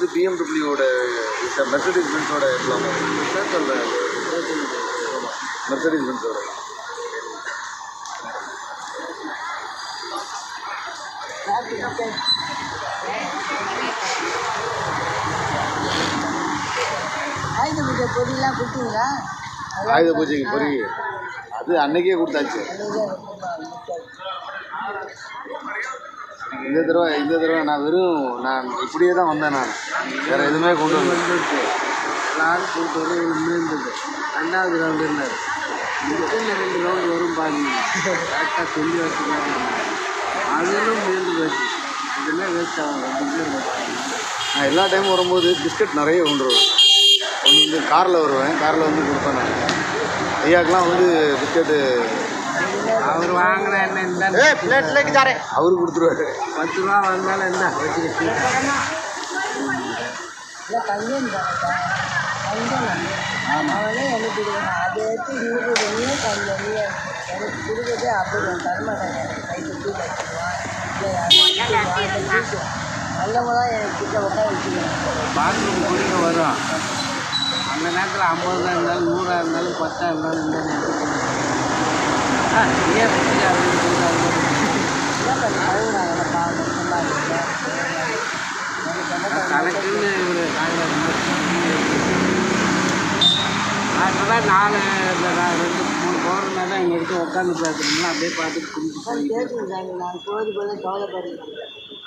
வந்து பிஎம்டபிள்யூட மெர்சடிஸ் பென்ஸோட எம்ப்ளாம் சொல்கிறேன் மெர்சடிஸ் பென்ஸோட ஆயுத பூஜை பொடியெல்லாம் கொடுத்தீங்களா? ஆயுத பூஜைக்கு பொறி அது அன்னைக்கே கொடுத்தாச்சு. இந்த தடவை இந்த தடவை நான் வெறும் நான் இப்படியே தான் வந்தேன் நான். வேறு எதுவுமே கொண்டு வந்து எல்லாரும் கொடுத்து ஒரு இருந்தது ரெண்டாவது ரவுண்டு இருந்தார் இதுக்குன்னு ரெண்டு ரவுண்டு வரும் பாருங்க கரெக்டாக சொல்லி வச்சுக்கலாம் அதிலும் மீண்டு போச்சு இதுவுமே வேஸ்ட் ஆகும். நான் எல்லா டைமும் வரும்போது பிஸ்கட் நிறைய கொண்டு வருவேன் ஒன்று வந்து காரில் வருவேன். காரில் வந்து கொடுப்பேன் நான். ஐயாக்கெலாம் வந்து பிஸ்கட்டு அவர் வாங்கின என்ன இந்த அவரு கொடுத்துருவாரு. பத்து ரூபா வந்தாலும் என்ன? வச்சுக்கிட்டு அவனே எனக்கு அதை எடுத்து இன்னும் வெளியே கல்வி எனக்கு கொடுக்குறது அப்படி தரமாட்டாங்க கை சுற்றி நல்லவங்களா எனக்கு கிட்ட உட்கார வச்சுக்கணும் பாத்ரூம் குடிக்க வரும். அந்த நேரத்தில் ஐம்பதா இருந்தாலும் நூறாக இருந்தாலும் பத்தா இருந்தாலும் இந்த நேரத்தில் 看，你也不家了 அதெல்லாம் நாலு ரெண்டு மூணு பௌர்ணமி தான் இங்கே எடுத்து உட்காந்து பேசுறீங்களா அப்படியே பார்த்துட்டு கும்பிட்டு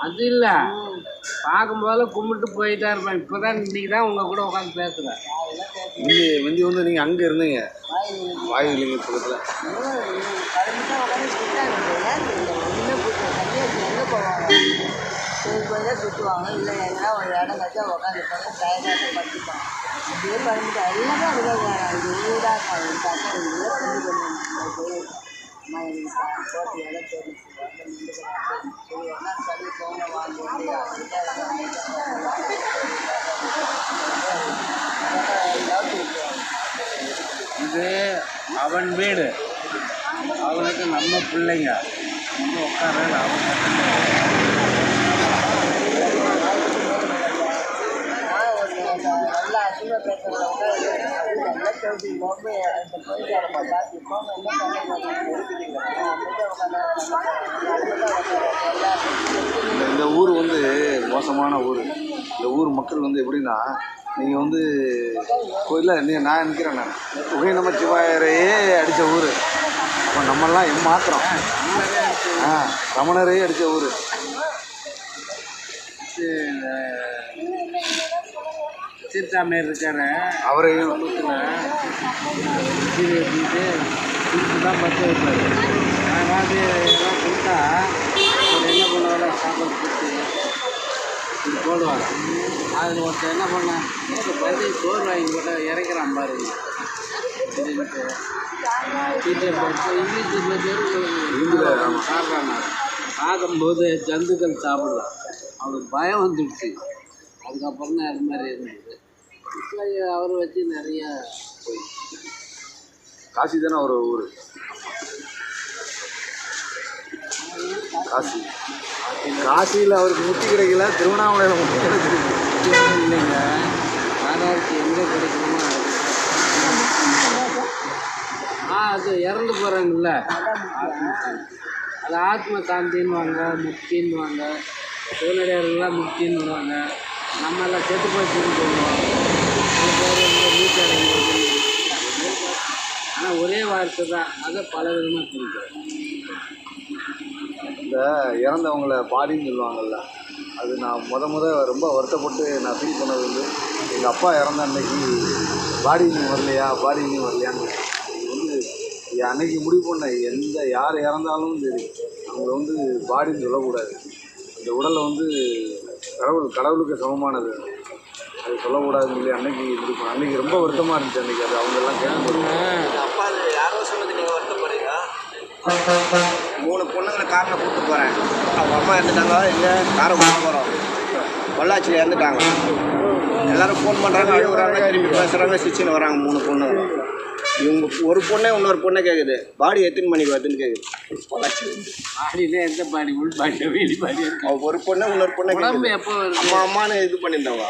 அது இல்லை. பார்க்கும்போது கும்பிட்டு போயிட்டா இருப்பேன். இப்போ தான் இன்றைக்கி தான் உங்கள் கூட உட்காந்து பேசுகிறேன் இங்கே முந்தி வந்து நீங்கள் அங்கே இருந்தீங்க. வாயுலிங்க. பக்கத்தில். கொஞ்சம் சுற்றுவாங்க. இல்லை எங்கன்னா ஒரு இடம் கட்டா உட்காந்துருப்பாங்க டயர்டாக படுத்துப்பாங்க. அப்படியே படுத்துட்டு எல்லாமே அதுதான் இது ஊடாக இருந்தாக்கா இதுவே கொண்டு போயிருக்கேன் அம்மா எனக்கு போட்டு இடம் தெரிஞ்சு சரி என்ன சரி இது அவன் வீடு. அவனுக்கு நம்ம பிள்ளைங்க. நம்ம உட்கார அவன் இந்த இந்த ஊர் வந்து மோசமான ஊர். இந்த ஊர் மக்கள் வந்து எப்படின்னா நீங்கள் வந்து கோயிலில் நீ நான் நிற்கிறேன் நான். உகை நம்ம சிவாயரையே அடித்த ஊர். அப்போ நம்மெல்லாம் எம்மாத்திரம் ஆ ரமணரையே அடித்த ஊர். சீர்காமேர் இருக்காரு. அவரையும் இது வச்சுக்கிட்டு கொடுத்து தான் பற்ற வைப்பார் யாராவது எல்லாம் கொடுத்தா அவர் என்ன பண்ணுவார்? சாப்பாடு கொடுத்து போடுவார். அதில் ஒருத்தர் என்ன எனக்கு பதி சோறு வாங்கி போட்டால் இறக்கிறான் பாருங்க டீச்சர் படிச்சு இங்கிலீஷ் பேர் சாப்பிட்றாங்க. பார்க்கும்போது ஜந்துக்கள் சாப்பிடலாம். அவனுக்கு பயம் வந்துடுச்சு. அதுக்கப்புறம் தான் அது மாதிரி இருந்தது. இப்போ அவரை வச்சு நிறையா போய் காசி தானே ஒரு ஊர்? காசி. காசியில் அவருக்கு முத்தி கிடைக்கல திருவண்ணாமலையில் முத்தி கிடைச்சிருக்கு இல்லைங்க. யாராருக்கு எங்கே கிடைக்கணுமோ அது. ஆ அது இறந்து போகிறாங்கல்ல அது ஆத்ம சாந்தின்னுவாங்க முக்தின்னுவாங்க சிவனடியார்கள்லாம் முக்தின்னுவாங்க. நம்ம எல்லாம் செத்து போச்சுன்னு சொல்லுவோம். வீட்டு ஆனால் ஒரே வார்த்தை தான். அதை பல விதமாக பிரிக்கிறோம் இந்த இறந்தவங்கள பாடின்னு சொல்லுவாங்கள்ல அது நான் முத முத ரொம்ப வருத்தப்பட்டு நான் ஃபீல் பண்ணது வந்து எங்கள் அப்பா இறந்த அன்னைக்கு பாடி நீ வரலையா பாடி நீ வரலையான்னு வந்து அன்னைக்கு முடிவு பண்ண எந்த யார் இறந்தாலும் சரி அவங்க வந்து பாடின்னு சொல்லக்கூடாது. இந்த உடலை வந்து கடவுள் கடவுளுக்கு சமமானது. அது சொல்லக்கூடாதுன்னு சொல்லி அன்னைக்கு பண்ண அன்னைக்கு ரொம்ப வருத்தமாக இருந்துச்சு அன்னைக்கு அது. அவங்க எல்லாம் அது யாரோ சொன்னது நீங்கள் வருத்தப்படுறீங்க? மூணு பொண்ணுங்களை காரில் கூப்பிட்டு போகிறேன் அவங்க அம்மா இறந்துட்டாங்க இல்லை காரை கூப்பிட்டு போகிறோம் பொள்ளாச்சியில் இறந்துட்டாங்க. எல்லாரும் ஃபோன் பண்ணுறாங்க அழுகுறாங்க திரும்பி பேசுகிறாங்க சிச்சின்னு வராங்க மூணு பொண்ணு இவங்க ஒரு பொண்ணே இன்னொரு பொண்ணே கேட்குது பாடி எத்தனை மணிக்கு வருதுன்னு கேட்குது பாடியில எந்த பாடி உள் பாடியா வெளி பாடியா ஒரு பொண்ணு இன்னொரு பொண்ணு உடம்பு. எப்போ வருது? அம்மா அம்மான்னு இது பண்ணியிருந்தவங்க